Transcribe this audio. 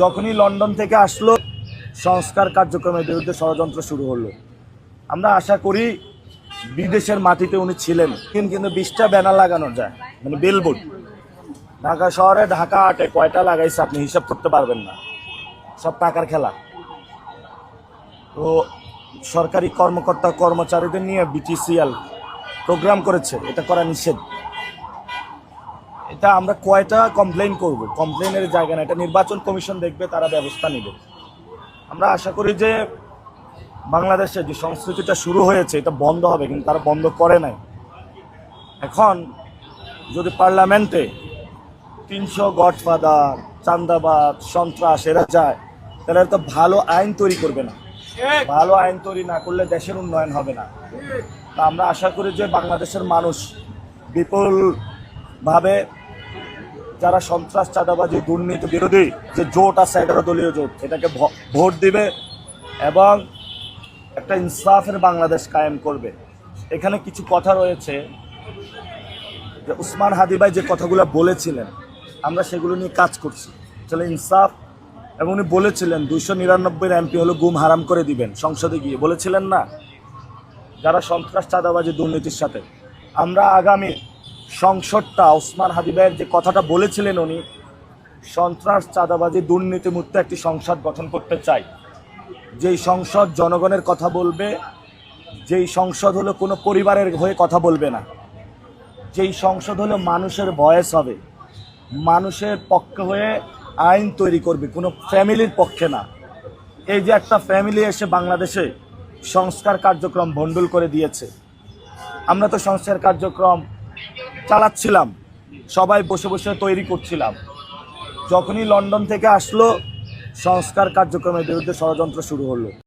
যখনই লন্ডন থেকে আসলো, সংস্কার কার্যক্রমের বিরুদ্ধে ষড়যন্ত্র শুরু হলো। আমরা আশা করি বিদেশের মাটিতে উনি ছিলেন। কিন্তু বিশটা ব্যানার লাগানো যায় মানে বিলবোর্ড ঢাকা শহরে ঢাকা আটে কয়টা লাগাইছে আপনি হিসাব করতে পারবেন না। সব টাকার খেলা। তো সরকারি কর্মকর্তা কর্মচারীদের নিয়ে বিটিসিএল প্রোগ্রাম করেছে, এটা করা নিষেধ। এটা আমরা কয়টা কমপ্লেন করব? কমপ্লেনের জায়গা না, এটা নির্বাচন কমিশন দেখবে, তারা ব্যবস্থা নেবে। আমরা আশা করি যে বাংলাদেশে যে সংস্কৃতিটা শুরু হয়েছে, এটা বন্ধ হবে, কিন্তু তারা বন্ধ করে নাই। এখন যদি পার্লামেন্টে তিনশো গডফাদার, চান্দাবাদ, সন্ত্রাস এরা যায়, তাহলে তো ভালো আইন তৈরি করবে না। ভালো আইন তৈরি না করলে দেশের উন্নয়ন হবে না। তা আমরা আশা করি যে বাংলাদেশের মানুষ বিপুলভাবে যারা সন্ত্রাস, চাঁদাবাজি, দুর্নীতি বিরোধী যে জোট আছে এগারো দলীয় জোট। এটাকে ভোট দিবে এবং একটা ইনসাফের বাংলাদেশ কায়েম করবে। এখানে কিছু কথা রয়েছে যে উসমান হাদি ভাই যে কথাগুলো বলেছিলেন, আমরা সেগুলো নিয়ে কাজ করছি। আসলে ইনসাফ, এবং উনি বলেছিলেন, দুইশো নিরানব্বই এমপি হলো গুম হারাম করে দিবেন, সংসদে গিয়ে। বলেছিলেন না? যারা সন্ত্রাস, চাঁদাবাজি, দুর্নীতির সাথে। আমরা আগামী সংসদটা ওসমান ভাইয়ের যে কথাটা বলেছিলেন উনি, সন্ত্রাস, চাঁদাবাজি দুর্নীতিমুক্ত একটি সংসদ গঠন করতে চাই। যেই সংসদ জনগণের কথা বলবে, যেই সংসদ হলো কোনো পরিবারের হয়ে কথা বলবে না। যেই সংসদ হলো মানুষের ভয়েস হবে, মানুষের পক্ষে হয়ে আইন তৈরি করবে, কোনো ফ্যামিলির পক্ষে না। এই যে একটা ফ্যামিলি এসে বাংলাদেশে সংস্কার কার্যক্রম ভণ্ডুল করে দিয়েছে, আমরা তো সংস্কার কার্যক্রম চালাচ্ছিলাম। সবাই বসে বসে তৈরি করছিলাম। যখনই লন্ডন থেকে আসলো, সংস্কার কার্যক্রমের বিরুদ্ধে ষড়যন্ত্র শুরু হলো।